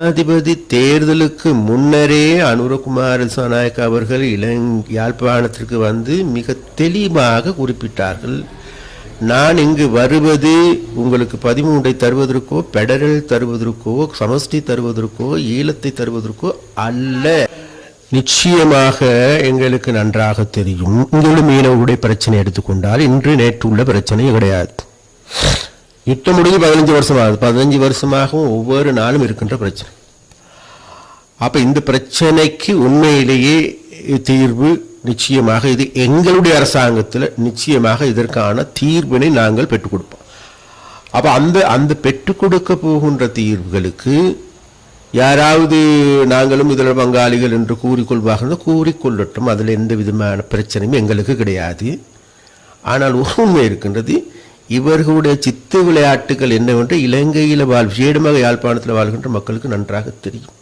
ஜனாதிபதி தேர்தலுக்கு முன்னரே அனுரகுமார் சனாயக் அவர்கள் இளங் யாழ்ப்பாணத்திற்கு வந்து மிக தெளிவாக குறிப்பிட்டார்கள். நான் இங்கு வருவது உங்களுக்கு பதிமூன்றை தருவதற்கோ பெடரல் தருவதற்கோ சமஷ்டி தருவதற்கோ ஈழத்தை தருவதற்கோ அல்ல. நிச்சயமாக எங்களுக்கு நன்றாக தெரியும். இங்குள்ள மீனவர்களுடைய பிரச்சனை எடுத்துக்கொண்டால் இன்று நேற்று உள்ள பிரச்சனை கிடையாது. யுத்தம் முடிஞ்சு பதினஞ்சு வருஷம் ஆகுது பதினஞ்சு வருஷமாகவும் ஒவ்வொரு நாளும் இருக்கின்ற பிரச்சனை. அப்போ இந்த பிரச்சனைக்கு உண்மையிலேயே தீர்வு நிச்சயமாக இது எங்களுடைய அரசாங்கத்தில் நிச்சயமாக இதற்கான தீர்வினை நாங்கள் பெற்றுக் கொடுப்போம். அப்போ அந்த அந்த பெற்றுக் கொடுக்க போகின்ற தீர்வுகளுக்கு யாராவது நாங்களும் இதில் பங்காளிகள் என்று கூறிக்கொள்வார்கள் கூறிக்கொள்ளட்டும். அதில் எந்த விதமான பிரச்சனையும் எங்களுக்கு கிடையாது. ஆனால் உண்மை இருக்கின்றது இவர்களுடைய சித்து விளையாட்டுகள் என்னவென்று இலங்கையில் வாழ் விசேடமாக யாழ்ப்பாணத்தில் வாழ்கின்ற மக்களுக்கு நன்றாக தெரியும்.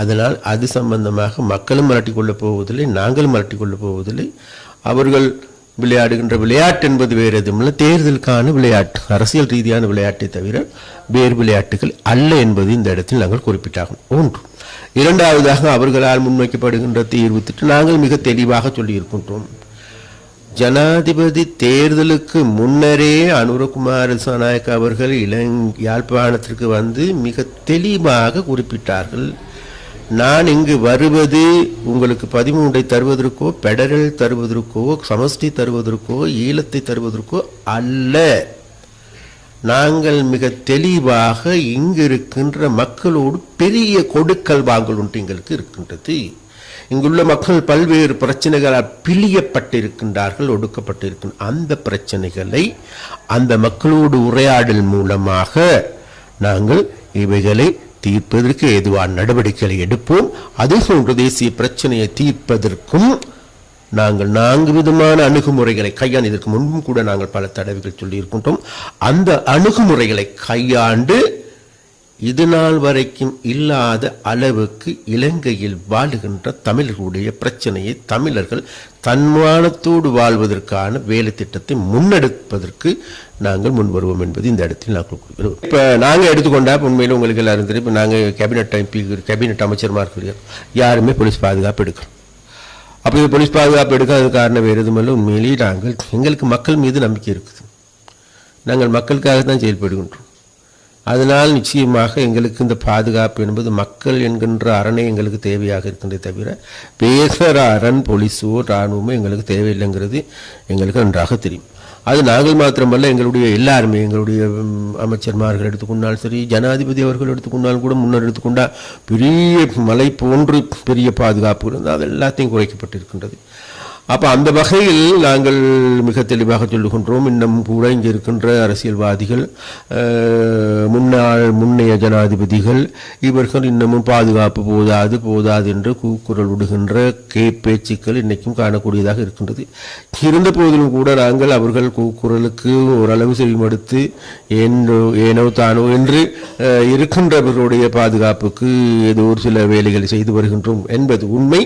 அதனால் அது சம்பந்தமாக மக்களும் மிரட்டிக் கொள்ளப் போவதில்லை நாங்களும் மிரட்டிக் கொள்ளப் போவதில்லை. அவர்கள் விளையாடுகின்ற விளையாட்டு என்பது வேறு எதுவுமில்லை தேர்தலுக்கான விளையாட்டு அரசியல் ரீதியான விளையாட்டை தவிர வேறு விளையாட்டுகள் அல்ல என்பது இந்த இடத்தில் நாங்கள் குறிப்பிட்டாகும். ஒன்று. இரண்டாவதாக அவர்களால் முன்வைக்கப்படுகின்ற தீர்வு திட்டம் நாங்கள் மிக தெளிவாக சொல்லியிருக்கின்றோம். ஜனாதிபதி தேர்தலுக்கு முன்னரே அனுரகுமார் திசாநாயக்க அவர்கள் இளங் யாழ்ப்பாணத்திற்கு வந்து மிக தெளிவாக குறிப்பிட்டார்கள். நான் இங்கு வருவது உங்களுக்கு பதிமூன்றை தருவதற்கோ பெடரல் தருவதற்கோ சமஷ்டி தருவதற்கோ ஈழத்தை தருவதற்கோ அல்ல. நாங்கள் மிக தெளிவாக இங்கு இருக்கின்ற மக்களோடு பெரிய கொடுக்கல் வாங்கல் ஒன்று எங்களுக்கு இருக்கின்றது. இங்குள்ள மக்கள் பல்வேறு பிரச்சனைகளால் பிழியப்பட்டிருக்கின்றார்கள் ஒடுக்கப்பட்டிருக்கின்ற அந்த பிரச்சனைகளை அந்த மக்களோடு உரையாடல் மூலமாக நாங்கள் இவைகளை தீர்ப்பதற்கு ஏதுவான நடவடிக்கைகளை எடுப்போம். அதே போன்று தேசிய பிரச்சனையை தீர்ப்பதற்கும் நாங்கள் நான்கு விதமான அணுகுமுறைகளை கையாண்டு இதற்கு முன்பும் கூட நாங்கள் பல தடவைகள் சொல்லியிருக்கின்றோம். அந்த அணுகுமுறைகளை கையாண்டு இது நாள் வரைக்கும் இல்லாத அளவுக்கு இலங்கையில் வாழுகின்ற தமிழர்களுடைய பிரச்சனையை தமிழர்கள் தன்மானத்தோடு வாழ்வதற்கான வேலை திட்டத்தை முன்னெடுப்பதற்கு நாங்கள் முன் வருவோம் என்பது இந்த இடத்தில் நாங்கள் கொடுக்கிறோம் இப்போ நாங்கள் எடுத்துக்கொண்டா உண்மையில் உங்களுக்கு எல்லாரும் தெரியும் இப்போ நாங்கள் கேபினட் எம்பி கேபினட் அமைச்சர்மார்கள் யாருமே போலீஸ் பாதுகாப்பு எடுக்கிறோம் அப்போ இது போலீஸ் பாதுகாப்பு எடுக்காத காரணம் வேறு எதுவுமில்ல. உண்மையிலேயே நாங்கள் எங்களுக்கு மக்கள் மீது நம்பிக்கை இருக்குது. நாங்கள் மக்களுக்காக தான் செயல்படுகின்றோம். அதனால் நிச்சயமாக எங்களுக்கு இந்த பாதுகாப்பு என்பது மக்கள் என்கின்ற அரணை எங்களுக்கு தேவையாக இருக்கின்றே தவிர பேசுகிற அரண் போலீஸோ இராணுவமோ எங்களுக்கு தேவையில்லைங்கிறது எங்களுக்கு நன்றாக தெரியும். அது நாங்கள் மாத்திரமல்ல எங்களுடைய எல்லாருமே எங்களுடைய அமைச்சர்மார்கள் எடுத்துக்கொண்டாலும் சரி ஜனாதிபதி அவர்கள் எடுத்துக்கொண்டாலும் கூட முன்னர் எடுத்துக்கொண்டால் பெரிய மலை போன்று பெரிய பாதுகாப்பு இருந்தால் அது எல்லாத்தையும் குறைக்கப்பட்டிருக்கின்றது. அப்போ அந்த வகையில் நாங்கள் மிக தெளிவாக சொல்லுகின்றோம் இன்னும் கூட இங்கே இருக்கின்ற அரசியல்வாதிகள் முன்னாள் முன்னைய ஜனாதிபதிகள் இவர்கள் இன்னமும் பாதுகாப்பு போதாது போதாது என்று கூக்குரல் விடுகின்ற கே பேச்சுக்கள் இன்னைக்கும் காணக்கூடியதாக இருக்கின்றது. இருந்த போதிலும் கூட நாங்கள் அவர்கள் கூக்குரலுக்கு ஓரளவு செவிமடுத்து ஏனோ ஏனோ தானோ என்று இருக்கின்றவர்களுடைய பாதுகாப்புக்கு ஏதோ ஒரு சில வேலைகளை செய்து வருகின்றோம் என்பது உண்மை.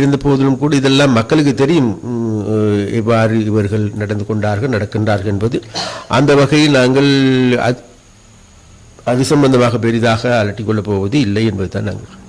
இருந்த போதிலும் கூட இதெல்லாம் மக்களுக்கு தெரியும் இவ்வாறு எவ்வாறு இவர்கள் நடந்து கொண்டார்கள் நடக்கின்றார்கள் என்பது. அந்த வகையில் நாங்கள் அது- சம்பந்தமாக பெரிதாக அலட்டிக்கொள்ளப் போவது இல்லை என்பதுதான் நாங்கள்.